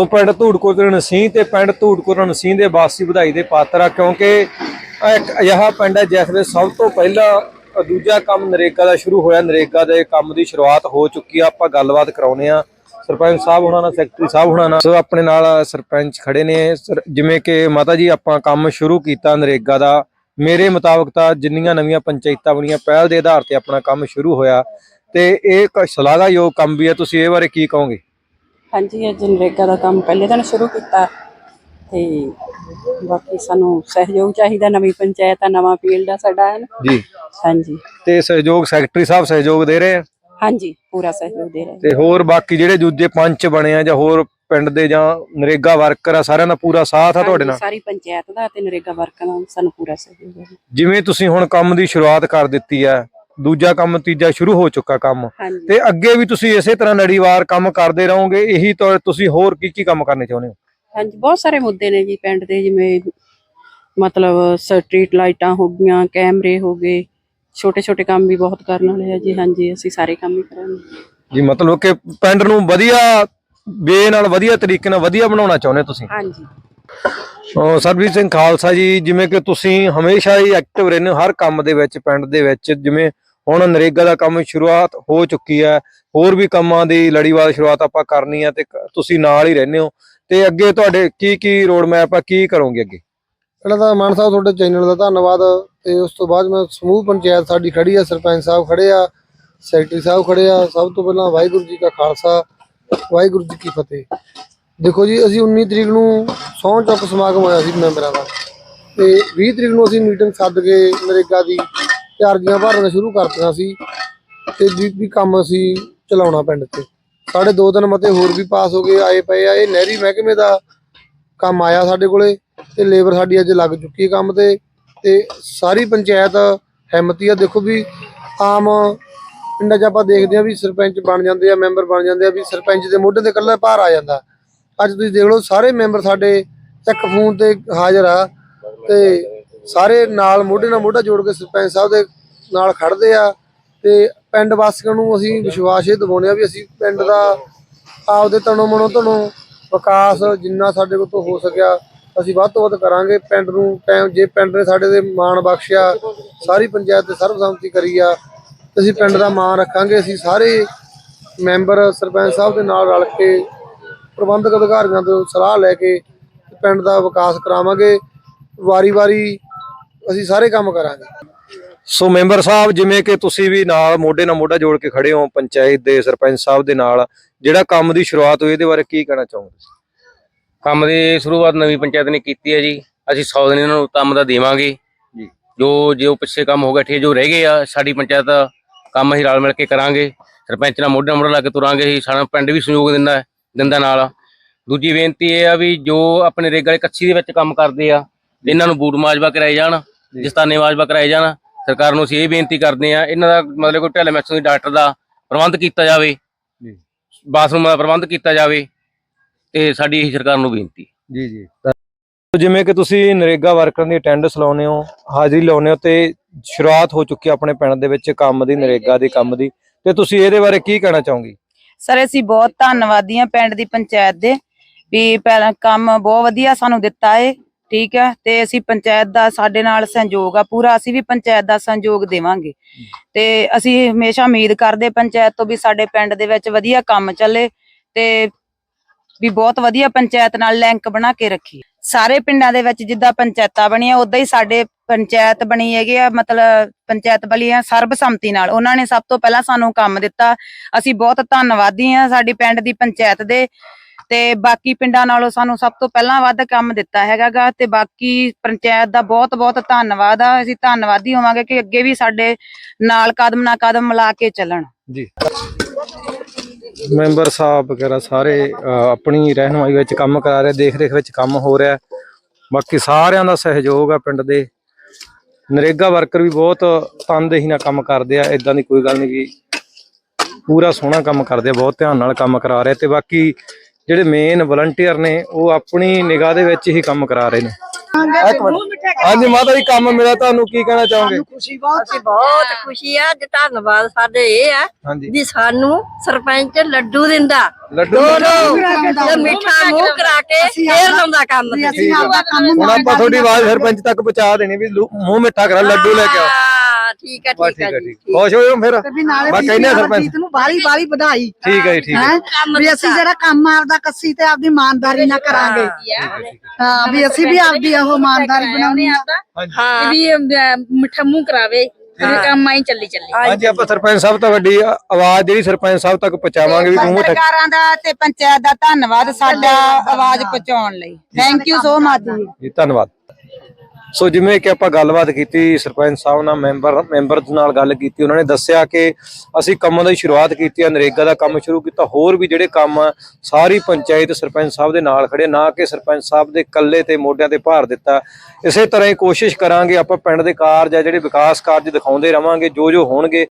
ਉਹ ਪਿੰਡ ਧੂੜਕੋਟ ਨਸੀਂ ਤੇ ਪਿੰਡ ਧੂੜਕੋਟ ਨਸੀਂ ਦੇ ਵਾਸੀ ਵਧਾਈ ਦੇ ਪਾਤਰ ਆ, ਕਿਉਂਕਿ ਇੱਕ ਅਜਿਹਾ ਪਿੰਡ ਹੈ ਜਿਸ ਦੇ ਸਭ ਤੋਂ ਪਹਿਲਾਂ ਦੂਜਾ ਕੰਮ ਨਰੇਗਾ ਦਾ ਸ਼ੁਰੂ ਹੋਇਆ। ਨਰੇਗਾ ਦੇ ਕੰਮ ਦੀ ਸ਼ੁਰੂਆਤ ਹੋ ਚੁੱਕੀ ਆ, ਆਪਾਂ ਗੱਲਬਾਤ ਕਰਾਉਨੇ ਆ। ਸਰਪੰਚ ਸਾਹਿਬ ਹੁਣਾਂ ਨਾਲ, ਸੈਕਟਰੀ ਸਾਹਿਬ ਹੁਣਾਂ ਨਾਲ ਸੋ ਆਪਣੇ ਨਾਲ ਸਰਪੰਚ ਖੜੇ ਨੇ। ਸਰ- ਜਿਵੇਂ ਕਿ ਮਾਤਾ ਜੀ, ਆਪਾਂ ਕੰਮ ਸ਼ੁਰੂ ਕੀਤਾ ਨਰੇਗਾ ਦਾ। ਮੇਰੇ ਮੁਤਾਬਕ ਤਾਂ ਜਿੰਨੀਆਂ ਨਵੀਆਂ ਪੰਚਾਇਤਾਂ ਬਣੀਆਂ, ਪਹਿਲ ਦੇ ਆਧਾਰ ਤੇ ਆਪਣਾ ਕੰਮ ਸ਼ੁਰੂ ਹੋਇਆ। ਤੇ ਇਹ ਇੱਕ ਸ਼ਲਾਘਾਯੋਗ ਕੰਮ ਵੀ ਹੈ ਤੁਸੀਂ ਇਹ ਬਾਰੇ ਕੀ ਕਹੋਗੇ? ਹਾਂਜੀ ਇਹ ਜਨਰੇਗਾ ਦਾ ਕੰਮ ਪਹਿਲੇ ਦਿਨ ਸ਼ੁਰੂ ਕੀਤਾ ਤੇ ਬਾਕੀ ਸਾਨੂੰ ਸਹਿਯੋਗ ਚਾਹੀਦਾ ਨਵੀਂ ਪੰਚਾਇਤ ਆ ਨਵਾਂ ਫੀਲਡ ਆ ਸਾਡਾ ਹੈ ਨਾ? ਜੀ। ਹਾਂਜੀ। ਤੇ ਸਹਿਯੋਗ ਸੈਕਟਰੀ ਸਾਹਿਬ ਸਹਿਯੋਗ ਦੇ ਰਹੇ ਆ? ਹਾਂਜੀ ਪੂਰਾ ਸਹਿਯੋਗ ਦੇ ਰਹੇ ਤੇ ਹੋਰ ਬਾਕੀ ਜਿਹੜੇ ਦੂਜੇ ਪੰਚ ਬਣੇ ਆ ਜਾਂ ਹੋਰ ਪਿੰਡ ਦੇ ਜਾਂ ਨਰੇਗਾ ਵਰਕਰ ਆ ਸਾਰਿਆਂ ਦਾ ਪੂਰਾ ਸਾਥ ਆ ਤੁਹਾਡੇ ਨਾਲ? ਸਾਰੀ ਪੰਚਾਇਤ ਦਾ ਤੇ ਨਰੇਗਾ ਵਰਕਰਾਂ ਦਾ ਸਾਨੂੰ ਪੂਰਾ ਸਹਿਯੋਗ ਹੈ। ਜਿਵੇਂ ਤੁਸੀਂ ਹੁਣ ਕੰਮ ਦੀ ਸ਼ੁਰੂਆਤ ਕਰ ਦਿੱਤੀ ਹੈ ਦੂਜਾ ਕੰਮ ਤੀਜਾ ਸ਼ੁਰੂ ਹੋ ਚੁੱਕਾ ਕੰਮ। ਹਾਂਜੀ। ਤੇ ਅੱਗੇ ਵੀ ਤੁਸੀਂ ਇਸੇ ਤਰ੍ਹਾਂ ਲੜੀਵਾਰ ਕੰਮ ਕਰਦੇ ਰਹੋਗੇ ਇਹੀ ਤਾਂ ਤੁਸੀਂ ਹੋਰ ਕੀ ਕੀ ਕੰਮ ਕਰਨੇ ਚਾਹੁੰਦੇ ਹੋ? ਹਾਂਜੀ ਬਹੁਤ ਸਾਰੇ ਮੁੱਦੇ ਨੇ ਜੀ ਪਿੰਡ ਦੇ ਜਿਵੇਂ ਮਤਲਬ ਸਟਰੀਟ ਲਾਈਟਾਂ ਹੋ ਗਈਆਂ ਕੈਮਰੇ ਹੋ ਗਏ ਛੋਟੇ ਛੋਟੇ ਕੰਮ ਵੀ ਬਹੁਤ ਕਰਨ ਵਾਲੇ ਆ ਜੀ। ਹਾਂਜੀ ਅਸੀਂ ਸਾਰੇ ਕੰਮ ਹੀ ਕਰਾਂਗੇ। ਜੀ ਮਤਲਬ ਕਿ ਪਿੰਡ ਨੂੰ ਵਧੀਆ ਵੇ ਨਾਲ ਵਧੀਆ ਤਰੀਕੇ ਨਾਲ ਵਧੀਆ ਬਣਾਉਣਾ ਚਾਹੁੰਦੇ ਤੁਸੀਂ? ਹਾਂਜੀ। ਅਹ ਸਰਬਜੀਤ ਸਿੰਘ ਖਾਲਸਾ ਜੀ ਜਿਵੇਂ ਕਿ ਤੁਸੀਂ ਹਮੇਸ਼ਾ ਹੀ ਐਕਟਿਵ ਰਹਿੰਦੇ ਹੋ ਹਰ ਕੰਮ ਦੇ ਵਿੱਚ ਪਿੰਡ ਦੇ ਵਿੱਚ ਜਿਵੇਂ ਹੁਣ ਨਰੇਗਾ ਦਾ ਕੰਮ ਸ਼ੁਰੂਆਤ ਹੋ ਚੁੱਕੀ ਹੈ। ਹੋਰ ਵੀ ਕੰਮਾਂ ਦੀ ਲੜੀਵਾਰ ਸ਼ੁਰੂਆਤ ਆਪਾਂ ਕਰਨੀ ਹੈ ਤੇ ਤੁਸੀਂ ਨਾਲ ਹੀ ਰਹਿੰਦੇ ਹੋ। ਤੇ ਅੱਗੇ ਤੁਹਾਡੇ ਕੀ ਕੀ ਰੋਡ ਮੈਪ ਆ, ਕੀ ਕਰੋਗੇ ਅੱਗੇ? ਪਹਿਲਾਂ ਤਾਂ ਮਾਨ ਸਾਹਿਬ ਤੁਹਾਡੇ ਚੈਨਲ ਦਾ ਧੰਨਵਾਦ ਤੇ ਉਸ ਤੋਂ ਬਾਅਦ ਮੈਂ ਸਮੂਹ ਪੰਚਾਇਤ ਸਾਡੀ ਖੜੀ ਆ, ਸਰਪੰਚ ਸਾਹਿਬ ਖੜੇ ਆ, ਸੈਕਟਰੀ ਸਾਹਿਬ ਖੜੇ ਆ। ਸਭ ਤੋਂ ਪਹਿਲਾਂ ਵਾਹਿਗੁਰੂ ਜੀ ਕਾ ਖਾਲਸਾ, ਵਾਹਿਗੁਰੂ ਜੀ ਕੀ ਫਤਿਹ। ਦੇਖੋ ਜੀ, ਅਸੀਂ 19 ਤਰੀਕ ਨੂੰ ਸਹੁੰ ਚੁੱਕ ਸਮਾਗਮ ਹੋਇਆ ਸੀ ਮੈਂਬਰਾਂ ਦਾ। ਤੇ 20 ਤਰੀਕ ਨੂੰ ਅਸੀਂ ਮੀਟਿੰਗ ਸੱਦ ਕੇ ਨਰੇਗਾ ਦੀ ਤੇ ਅਰਜ਼ੀਆਂ ਭਰਨਾ ਸ਼ੁਰੂ ਕਰਤੀਆਂ ਸੀ ਤੇ ਵੀ ਵੀ ਕੰਮ ਅਸੀਂ ਚਲਾਉਣਾ ਪਿੰਡ 'ਤੇ। ਸਾਡੇ ਦੋ ਦਿਨ ਮਤੇ ਹੋਰ ਵੀ ਪਾਸ ਹੋ ਗਏ, ਆਏ ਪਏ ਆ, ਇਹ ਨਹਿਰੀ ਮਹਿਕਮੇ ਦਾ ਕੰਮ ਆਇਆ ਸਾਡੇ ਕੋਲੇ ਤੇ ਲੇਬਰ ਸਾਡੀ ਅੱਜ ਲੱਗ ਚੁੱਕੀ ਹੈ ਕੰਮ ਤੇ ਤੇ ਸਾਰੀ ਪੰਚਾਇਤ ਹਿੰਮਤੀ ਆ। ਦੇਖੋ ਵੀ ਆਮ ਪਿੰਡਾਂ 'ਚ ਆਪਾਂ ਦੇਖਦੇ ਆ ਵੀ ਸਰਪੰਚ ਬਣ ਜਾਂਦੇ ਆ, ਮੈਂਬਰ ਬਣ ਜਾਂਦੇ ਆ, ਵੀ ਸਰਪੰਚ ਦੇ ਮੋਢੇ ਤੇ ਇਕੱਲਾ ਭਾਰ ਆ ਜਾਂਦਾ। ਅੱਜ ਤੁਸੀਂ ਦੇਖ ਲਓ ਸਾਰੇ ਮੈਂਬਰ ਸਾਡੇ ਇੱਕ ਫੋਨ ਤੇ ਹਾਜ਼ਰ ਆ ਤੇ ਸਾਰੇ ਨਾਲ ਮੋਢੇ ਨਾਲ ਮੋਢਾ ਜੋੜ ਕੇ ਸਰਪੰਚ ਸਾਹਿਬ ਦੇ ਨਾਲ ਖੜਦੇ ਆ ਤੇ ਪਿੰਡ ਵਾਸੀਆਂ ਨੂੰ ਅਸੀਂ ਵਿਸ਼ਵਾਸ ਇਹ ਦਿਵਾਉਂਦੇ ਆ ਵੀ ਅਸੀਂ ਪਿੰਡ ਦਾ ਆਪਦੇ ਤਨੋਂ ਮਨੋਂ ਤੋਂ ਵਿਕਾਸ ਜਿੰਨਾ ਸਾਡੇ ਕੋਲ ਤੋਂ ਹੋ ਸਕਿਆ, ਅਸੀਂ ਵੱਧ ਤੋਂ ਵੱਧ ਕਰਾਂਗੇ। ਪਿੰਡ ਨੂੰ ਟਾਈਮ ਜੇ ਪਿੰਡ ਨੇ ਸਾਡੇ ਦੇ ਮਾਣ ਬਖਸ਼ਿਆ, ਸਾਰੀ ਪੰਚਾਇਤ ਤੇ ਸਰਬਸੰਮਤੀ ਕਰੀ ਆ ਅਸੀਂ ਪਿੰਡ ਦਾ ਮਾਣ ਰੱਖਾਂਗੇ। ਅਸੀਂ ਸਾਰੇ ਮੈਂਬਰ, ਸਰਪੰਚ ਸਾਹਿਬ ਦੇ ਨਾਲ ਰਲ ਕੇ ਪ੍ਰਬੰਧਕ ਅਧਿਕਾਰੀਆਂ ਤੋਂ ਸਲਾਹ ਲੈ ਕੇ ਪਿੰਡ ਦਾ ਵਿਕਾਸ ਕਰਾਵਾਂਗੇ। ਵਾਰੀ-ਵਾਰੀ ਅਸੀਂ ਸਾਰੇ ਕੰਮ ਕਰਾਂਗੇ। ਸੋ ਮੈਂਬਰ ਸਾਹਿਬ ਜਿਵੇਂ ਕਿ ਤੁਸੀਂ ਵੀ ਨਾਲ ਮੋਢੇ ਨਾਲ ਮੋਢਾ ਜੋੜ ਕੇ ਖੜੇ ਹੋ ਪੰਚਾਇਤ ਦੇ ਸਰਪੰਚ ਸਾਹਿਬ ਦੇ ਨਾਲ ਜਿਹੜਾ ਕੰਮ ਦੀ ਸ਼ੁਰੂਆਤ ਹੋਈ ਇਹਦੇ ਬਾਰੇ ਕੀ ਕਹਿਣਾ ਚਾਹੋਗੇ ਕੰਮ ਦੀ ਸ਼ੁਰੂਆਤ ਨਵੀਂ ਪੰਚਾਇਤ ਨੇ ਕੀਤੀ ਹੈ ਜੀ। ਅਸੀਂ 100 ਦਿਨ ਇਹਨਾਂ ਨੂੰ ਕੰਮ ਦਾ ਦੇਵਾਂਗੇ। ਜੀ। ਜੋ ਜੋ ਪਿੱਛੇ ਕੰਮ ਹੋ ਗਏ ਠੇ ਜੋ ਰਹਿ ਗਏ ਆ ਸਾਡੀ ਪੰਚਾਇਤ ਕੰਮ ਅਸੀਂ ਰਲ ਮਿਲ ਕੇ ਕਰਾਂਗੇ। ਸਰਪੰਚ ਨਾਲ ਮੋਢਾ ਮੋਢਾ ਲਾ ਕੇ ਤੁਰਾਂਗੇ ਅਸੀਂ ਸਾਡਾ ਪਿੰਡ ਵੀ ਸਹਿਯੋਗ ਦਿੰਦਾ ਦਿੰਦਾ ਨਾਲ। ਦੂਜੀ ਬੇਨਤੀ ਇਹ ਆ ਵੀ ਜੋ ਆਪਣੇ ਰੇਗਲੇ ਵਾਲੇ ਕੱਚੀ ਦੇ ਵਿੱਚ ਕੰਮ ਕਰਦੇ ਆ ਇਹਨਾਂ ਨੂੰ ਬੂਟ ਮਾਜਵਾ ਕਰਾਏ ਜਾਣ ਜਿਸਤਾਨੇ ਮਾਜਵਾ ਕਰਾਏ ਜਾਣ ਸਰਕਾਰ ਨੂੰ ਅਸੀਂ ਇਹ ਬੇਨਤੀ ਕਰਦੇ ਆ ਇਹਨਾਂ ਦਾ ਮਤਲਬ ਕੋਈ ਢਿੱਲ ਮੈਕਸੋਂ ਦੀ ਡਾਕਟਰ ਦਾ ਪ੍ਰਬੰਧ ਕੀਤਾ ਜਾਵੇ ਜੀ। ਬਾਥਰੂਮ ਦਾ ਪ੍ਰਬੰਧ ਕੀਤਾ ਜਾਵੇ ਤੇ ਸਾਡੀ ਇਹੀ ਸਰਕਾਰ ਨੂੰ ਬੇਨਤੀ। ਜੀ ਜੀ। ਜਿਵੇਂ ਕਿ ਤੁਸੀਂ ਨਰੇਗਾ ਵਰਕਰਾਂ ਦੀ ਅਟੈਂਡੈਂਸ ਲਾਉਨੇ ਹੋ ਹਾਜ਼ਰੀ ਲਾਉਨੇ ਹੋ ਤੇ ਸ਼ੁਰੂਆਤ ਹੋ ਚੁੱਕੀ ਆਪਣੇ ਪਿੰਡ ਦੇ ਵਿੱਚ ਕੰਮ ਦੀ ਨਰੇਗਾ ਦੇ ਕੰਮ ਦੀ ਤੇ ਤੁਸੀਂ ਇਹਦੇ ਬਾਰੇ ਕੀ ਕਹਿਣਾ ਚਾਹੋਗੇ? ਸਰ ਅਸੀਂ ਬਹੁਤ ਧੰਨਵਾਦੀ ਹਾਂ ਪਿੰਡ ਦੀ ਪੰਚਾਇਤ ਦੇ ਵੀ ਪਹਿਲਾਂ ਕੰਮ ਬਹੁਤ ਵਧੀਆ ਸਾਨੂੰ ਦਿੱਤਾ ਏ। ਠੀਕ ਹੈ, ਤੇ ਅਸੀਂ ਪੰਚਾਇਤ ਦਾ ਸਾਡੇ ਨਾਲ ਸਹਿਯੋਗ ਆ, ਪੂਰਾ ਅਸੀਂ ਵੀ ਪੰਚਾਇਤ ਦਾ ਸਹਿਯੋਗ ਦੇਵਾਂਗੇ। ਤੇ ਅਸੀਂ ਹਮੇਸ਼ਾ ਉਮੀਦ ਕਰਦੇ ਪੰਚਾਇਤ ਤੋਂ ਵੀ ਸਾਡੇ ਪਿੰਡ ਦੇ ਵਿੱਚ ਵਧੀਆ ਕੰਮ ਚੱਲੇ ਤੇ ਵੀ ਬਹੁਤ ਵਧੀਆ ਪੰਚਾਇਤ ਨਾਲ ਲਿੰਕ ਬਣਾ ਕੇ ਰੱਖੀ ਸਾਰੇ ਪਿੰਡਾਂ ਦੇ ਵਿੱਚ ਜਿੱਦਾਂ ਪੰਚਾਇਤਾਂ ਬਣੀਆਂ, ਉਦਾਂ ਹੀ ਸਾਡੇ ਪੰਚਾਇਤ ਬਣੀ ਹੈਗੀ ਆ, ਮਤਲਬ ਪੰਚਾਇਤ ਬਲੀਆਂ ਸਰਬਸੰਮਤੀ ਨਾਲ। ਉਹਨਾਂ ਨੇ ਸਭ ਤੋਂ ਪਹਿਲਾਂ ਸਾਨੂੰ ਕੰਮ ਦਿੱਤਾ। ਅਸੀਂ ਬਹੁਤ ਧੰਨਵਾਦੀ ਹਾਂ ਸਾਡੀ ਪਿੰਡ ਦੀ ਪੰਚਾਇਤ ਦੇ। ਤੇ ਬਾਕੀ ਪਿੰਡਾਂ ਨਾਲੋਂ ਸਾਨੂੰ ਸਭ ਤੋਂ ਪਹਿਲਾਂ ਵੱਧ ਕੰਮ ਦਿੱਤਾ ਹੈਗਾਗਾ ਤੇ ਬਾਕੀ ਪੰਚਾਇਤ ਦਾ ਬਹੁਤ ਬਹੁਤ ਧੰਨਵਾਦ ਆ। ਅਸੀਂ ਧੰਨਵਾਦੀ ਹੋਵਾਂਗੇ ਕਿ ਅੱਗੇ ਵੀ ਸਾਡੇ ਨਾਲ ਕਦਮ ਨਾਲ ਕਦਮ ਮਿਲਾ ਕੇ ਚੱਲਣ। ਜੀ। ਮੈਂਬਰ ਸਾਹਿਬ ਵਗੈਰਾ ਸਾਰੇ ਆਪਣੀ ਰਹਿਨੁਮਾਈ ਵਿੱਚ ਕੰਮ ਕਰਾ ਰਹੇ ਦੇਖ ਰੇਖ ਵਿੱਚ ਕੰਮ ਹੋ ਰਿਹਾ। ਬਾਕੀ ਸਾਰਿਆਂ ਦਾ ਸਹਿਯੋਗ ਆ ਪਿੰਡ ਦੇ। ਨਰੇਗਾ ਵਰਕਰ ਵੀ ਬਹੁਤ ਤਨਦੇਹੀ ਨਾਲ ਕੰਮ ਕਰਦੇ ਆ ਇਦਾਂ ਦੀ ਕੋਈ ਗੱਲ ਨਹੀਂ ਵੀ ਪੂਰਾ ਸੋਹਣਾ ਕੰਮ ਕਰਦੇ ਆ, ਬਹੁਤ ਧਿਆਨ ਨਾਲ ਕੰਮ ਕਰਾ ਰਹੇ ਤੇ ਬਾਕੀ ਜਿਹੜੇ ਮੇਨ ਵਲੰਟੀਅਰ ਨੇ ਉਹ ਆਪਣੀ ਨਿਗਾਹ ਦੇ ਵਿੱਚ ਹੀ ਕੰਮ ਕਰਾ ਰਹੇ ਨੇ। ਹਾਂਜੀ ਮਾਤਾ ਜੀ ਕੰਮ ਮਿਲਿਆ ਤੁਹਾਨੂੰ ਕੀ ਕਹਿਣਾ ਚਾਹੋਗੇ? ਅਸੀਂ ਬਹੁਤ ਖੁਸ਼ੀ ਆ ਅੱਜ ਧੰਨਵਾਦ ਸਾਡੇ ਇਹ ਆ ਵੀ ਸਾਨੂੰ ਸਰਪੰਚ ਲੱਡੂ ਦਿੰਦਾ। ਲੱਡੂ ਤੇ ਮਿੱਠਾ ਮੂੰਹ ਕਰਾ ਕੇ ਫੇਰ ਲਾਉਂਦਾ ਕੰਮ। ਤੇ ਹੁਣ ਆਪਾਂ ਤੁਹਾਡੀ ਆਵਾਜ਼ ਸਰਪੰਚ ਤੱਕ ਪਹੁੰਚਾ ਦੇਣੀ ਵੀ ਮੂੰਹ ਮਿੱਠਾ ਕਰਾ ਲੱਡੂ ਲੈ ਕੇ ਆਓ। ਹਾਂ, ਠੀਕ ਹੈ ਬਸ ਠੀਕ ਹੈ ਠੀਕ ਜੀ ਖੁਸ਼ ਹੋ ਜਾਓ ਫਿਰ। ਬਸ ਕਹਿੰਦੇ ਆ ਸਰਪੰਚ। ਨੂੰ ਬਾਲੀ ਬਾਲੀ ਵਧਾਈ। ਠੀਕ ਹੈ ਜੀ ਠੀਕ ਹੈ। ਹੈ? ਵੀ ਅਸੀਂ ਜਿਹੜਾ ਕੰਮ ਆਪਦਾ ਕੱਸੀ ਤੇ ਆਪਦੀ ਇਮਾਨਦਾਰੀ ਨਾਲ ਕਰਾਂਗੇ। ਹਾਂ ਵੀ ਅਸੀਂ ਵੀ ਆਪਦੀ ਉਹ ਇਮਾਨਦਾਰੀ ਬਣਾਉਣੀ ਆ। ਹਾਂ। ਵੀ ਮਿੱਠਾ ਮੂੰਹ ਕਰਾਵੇ ਤੇ ਕੰਮ ਆਈ ਚੱਲੀ ਚੱਲੀ। ਹਾਂਜੀ ਆਪਾਂ ਸਰਪੰਚ ਸਾਹਿਬ ਤੋਂ ਵੱਡੀ ਆ- ਆਵਾਜ਼ ਜਿਹੜੀ ਸਰਪੰਚ ਸਾਹਿਬ ਤੱਕ ਪਹੁੰਚਾਵਾਂਗੇ ਵੀ ਮੂੰਹ ਮਿੱਠਾ ਸਰਕਾਰਾਂ ਦਾ ਤੇ ਪੰਚਾਇਤ ਦਾ ਧੰਨਵਾਦ ਸਾਡਾ ਆਵਾਜ਼ ਪਹੁੰਚਾਉਣ ਲਈ। ਥੈਂਕ ਯੂ ਸੋ ਮਚ ਜੀ ਜੀ ਧੰਨਵਾਦ। ਸੋ ਜਿਵੇਂ ਕਿ ਆਪਾਂ ਗੱਲਬਾਤ ਕੀਤੀ, ਸਰਪੰਚ ਸਾਹਿਬ ਨਾਲ ਮੈਂਬਰ ਮੈਂਬਰ ਨਾਲ ਗੱਲ ਕੀਤੀ, ਉਹਨਾਂ ਨੇ ਦੱਸਿਆ ਕਿ ਅਸੀਂ ਕੰਮਾਂ ਦੀ ਸ਼ੁਰੂਆਤ ਕੀਤੀ ਹੈ ਨਰੇਗਾ ਦਾ ਕੰਮ ਸ਼ੁਰੂ ਕੀਤਾ, ਹੋਰ ਵੀ ਜਿਹੜੇ ਕੰਮ ਆ, ਸਾਰੀ ਪੰਚਾਇਤ ਸਰਪੰਚ ਸਾਹਿਬ ਦੇ ਨਾਲ ਖੜੇ ਨਾ ਕਿ ਸਰਪੰਚ ਸਾਹਿਬ ਦੇ ਇਕੱਲੇ ਤੇ ਮੋਢਿਆਂ ਤੇ ਭਾਰ ਦਿੱਤਾ। ਇਸੇ ਤਰ੍ਹਾਂ ਹੀ ਕੋਸ਼ਿਸ਼ ਕਰਾਂਗੇ ਆਪਾਂ ਪਿੰਡ ਦੇ ਕਾਰਜ ਆ, ਜਿਹੜੇ ਵਿਕਾਸ ਕਾਰਜ ਦਿਖਾਉਂਦੇ ਰਵਾਂਗੇ, ਜੋ ਜੋ ਹੋਣਗੇ